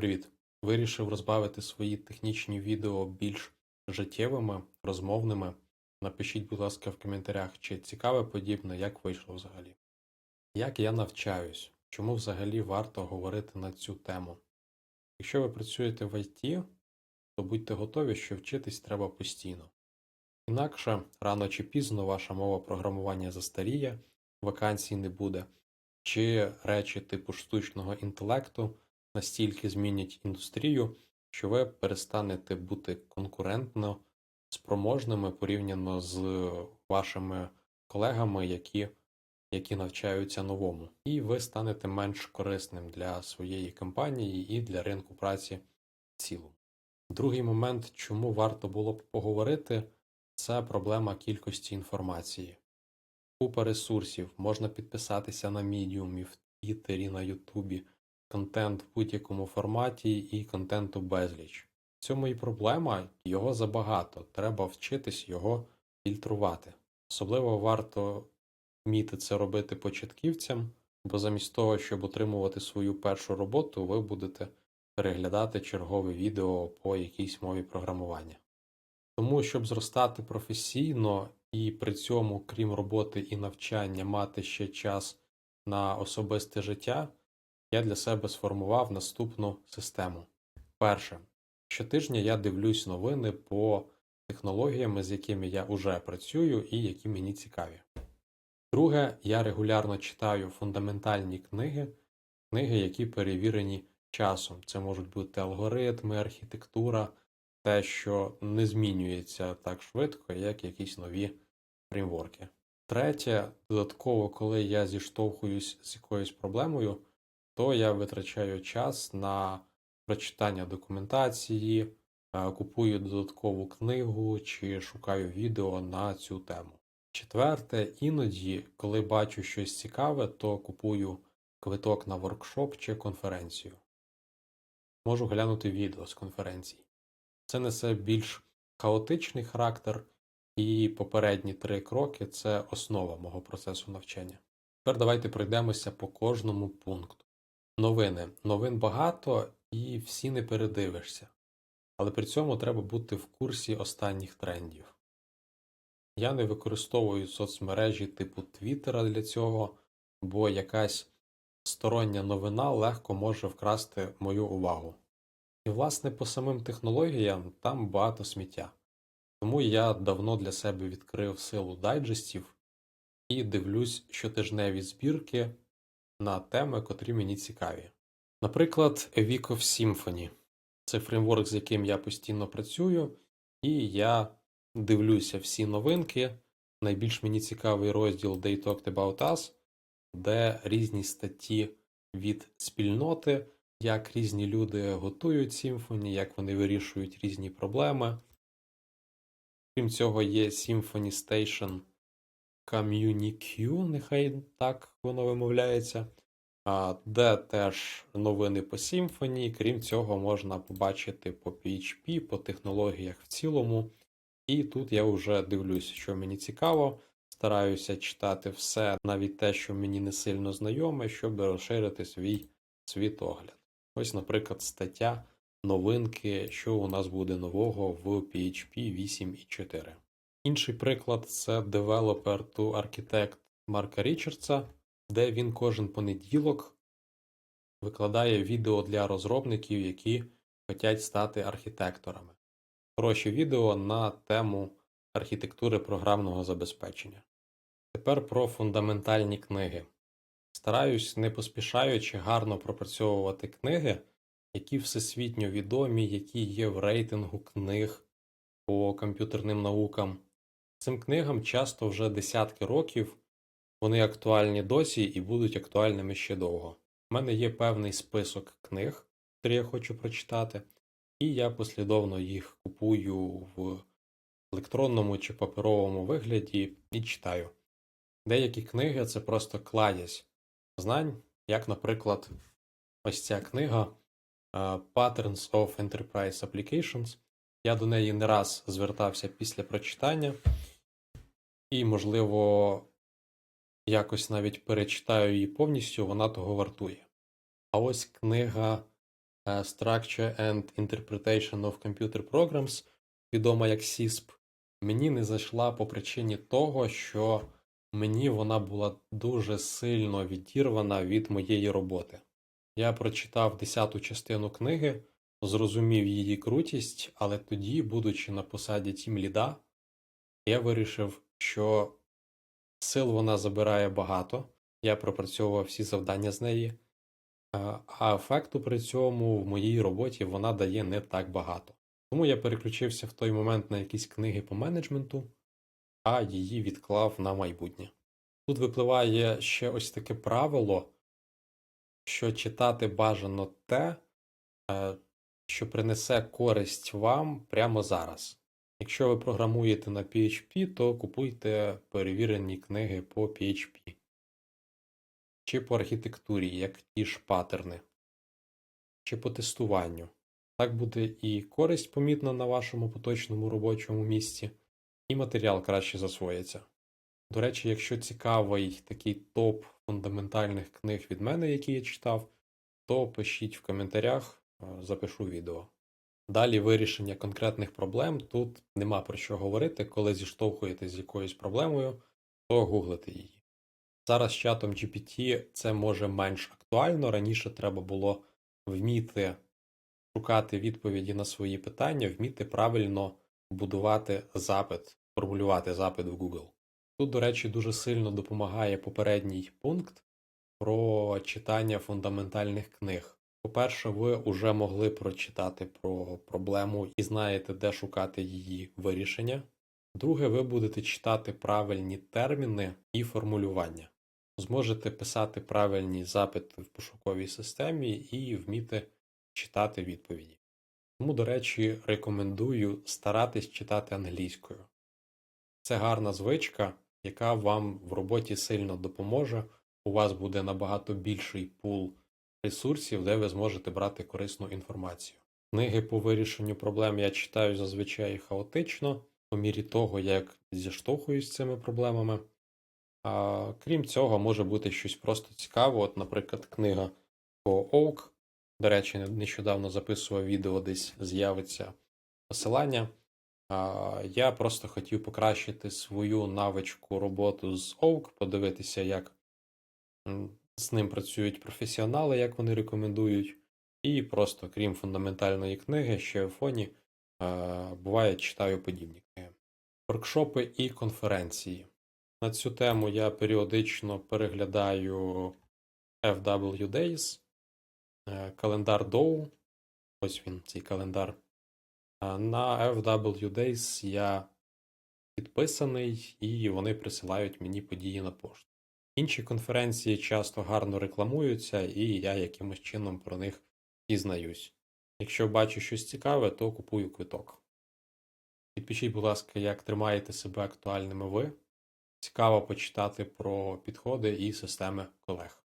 Привіт! Вирішив розбавити свої технічні відео більш життєвими, розмовними. Напишіть, будь ласка, в коментарях, чи цікаве подібне, як вийшло взагалі. Як я навчаюсь? Чому взагалі варто говорити на цю тему? Якщо ви працюєте в IT, то будьте готові, що вчитись треба постійно. Інакше, рано чи пізно ваша мова програмування застаріє, вакансій не буде, чи речі типу штучного інтелекту настільки змінять індустрію, що ви перестанете бути конкурентно спроможними порівняно з вашими колегами, які, які навчаються новому, і ви станете менш корисним для своєї компанії і для ринку праці в цілому. Другий момент, чому варто було б поговорити, це проблема кількості інформації. Купа ресурсів, можна підписатися на Medium, в Твіттері, на Ютубі, контент в будь-якому форматі і контенту безліч. В цьому і проблема, його забагато, треба вчитись його фільтрувати. Особливо варто вміти це робити початківцям, бо замість того, щоб отримувати свою першу роботу, ви будете переглядати чергове відео по якійсь мові програмування. Тому, щоб зростати професійно і при цьому, крім роботи і навчання, мати ще час на особисте життя, я для себе сформував наступну систему. Перше, щотижня я дивлюсь новини по технологіям, з якими я вже працюю і які мені цікаві. Друге, я регулярно читаю фундаментальні книги, книги, які перевірені часом. Це можуть бути алгоритми, архітектура, те, що не змінюється так швидко, як якісь нові фреймворки. Третє, додатково, коли я зіштовхуюсь з якоюсь проблемою, то я витрачаю час на прочитання документації, е, купую додаткову книгу чи шукаю відео на цю тему. Четверте, іноді, коли бачу щось цікаве, то купую квиток на воркшоп чи конференцію. Можу глянути відео з конференцій. Це несе більш хаотичний характер, і попередні три кроки це основа мого процесу навчання. Тепер давайте пройдемося по кожному пункту. Новини. Новин багато і всі не передивишся. Але при цьому треба бути в курсі останніх трендів. Я не використовую соцмережі типу Твіттера для цього, бо якась стороння новина легко може вкрасти мою увагу. І, власне, по самим технологіям там багато сміття. Тому я давно для себе відкрив силу дайджестів і дивлюсь щотижневі збірки на теми, котрі мені цікаві. Наприклад, Week of Symphony. Це фреймворк, з яким я постійно працюю, і я дивлюся всі новинки. Найбільш мені цікавий розділ They Talked About Us, де різні статті від спільноти, як різні люди готують Symfony, як вони вирішують різні проблеми. Крім цього, є Symphony Station Communique, нехай так воно вимовляється, де теж новини по Symfony. Крім цього, можна побачити по PHP, по технологіях в цілому. І тут я вже дивлюсь, що мені цікаво. Стараюся читати все, навіть те, що мені не сильно знайоме, щоб розширити свій світогляд. Ось, наприклад, стаття новинки, що у нас буде нового в PHP 8.4. Інший приклад це Developer to Architect Марка Річардса, де він кожен понеділок викладає відео для розробників, які хочуть стати архітекторами. Хороші відео на тему архітектури програмного забезпечення. Тепер про фундаментальні книги. Стараюсь, не поспішаючи гарно пропрацьовувати книги, які всесвітньо відомі, які є в рейтингу книг по комп'ютерним наукам. Цим книгам часто вже десятки років, вони актуальні досі і будуть актуальними ще довго. У мене є певний список книг, які я хочу прочитати, і я послідовно їх купую в електронному чи паперовому вигляді і читаю. Деякі книги це просто кладязь знань, як, наприклад, ось ця книга Patterns of Enterprise Applications. Я до неї не раз звертався після прочитання, і, можливо, якось навіть перечитаю її повністю, вона того вартує. А ось книга е, Structure and Interpretation of Computer Programs, відома як SISP, мені не зайшла по причині того, що мені вона була дуже сильно відірвана від моєї роботи. Я прочитав десяту частину книги, зрозумів її крутість, але тоді, будучи на посаді тім ліда, я вирішив, що сил вона забирає багато. Я пропрацьовував всі завдання з неї, а ефекту при цьому в моїй роботі вона дає не так багато. Тому я переключився в той момент на якісь книги по менеджменту, а її відклав на майбутнє. Тут випливає ще ось таке правило, що читати бажано те, е, що принесе користь вам прямо зараз. Якщо ви програмуєте на PHP, то купуйте перевірені книги по PHP чи по архітектурі, як ті ж паттерни, чи по тестуванню. Так буде і користь помітна на вашому поточному робочому місці, і матеріал краще засвоїться. До речі, якщо цікавий такий топ фундаментальних книг від мене, які я читав, то пишіть в коментарях, е, запишу відео. Далі вирішення конкретних проблем тут нема про що говорити, коли зіштовхуєтесь з якоюсь проблемою, то гуглите її. Зараз з чатом GPT це може менш актуально. Раніше треба було вміти шукати відповіді на свої питання, вміти правильно будувати запит, формулювати запит в Google. Тут, до речі, дуже сильно допомагає попередній пункт про читання фундаментальних книг. По-перше, ви вже могли прочитати про проблему і знаєте, де шукати її вирішення. Друге, ви будете читати правильні терміни і формулювання. Зможете писати правильні запити в пошуковій системі і вміти читати відповіді. Тому, до речі, рекомендую старатись читати англійською. Це гарна звичка, яка вам в роботі сильно допоможе. У вас буде набагато більший пул ресурсів, де ви зможете брати корисну інформацію. Книги по вирішенню проблем я читаю зазвичай хаотично, по мірі того, як зіштовхуюсь з цими проблемами. А, крім цього, може бути щось просто цікаве. От, наприклад, книга по Oak. До речі, нещодавно записував відео, десь з'явиться посилання. А, я просто хотів покращити свою навичку роботу з Oak, подивитися, як з ним працюють професіонали, як вони рекомендують. І просто, крім фундаментальної книги, ще в фоні е, буває читаю подібні книги. Воркшопи і конференції. На цю тему я періодично переглядаю FW Days, е, календар Dow. Ось він, цей календар. А На FW Days я підписаний, і вони присилають мені події на пошту. Інші конференції часто гарно рекламуються, і я якимось чином про них дізнаюсь. Якщо бачу щось цікаве, то купую квиток. Підпишіть, будь ласка, як тримаєте себе актуальними ви. Цікаво почитати про підходи і системи колег.